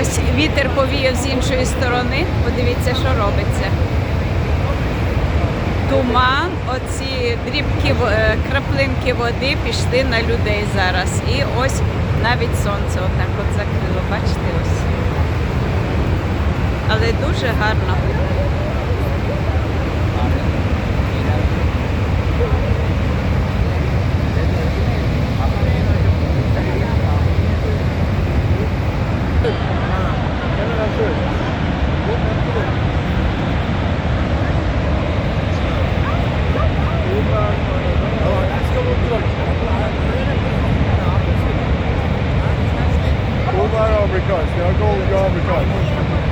Ось вітер повіяв з іншої сторони. Подивіться, що робиться. Туман, оці дрібки е, краплинки води пішли на людей зараз. І ось навіть сонце отак от закрило. Бачите ось. Але дуже гарно. garbage cars. They are gold garbage cars.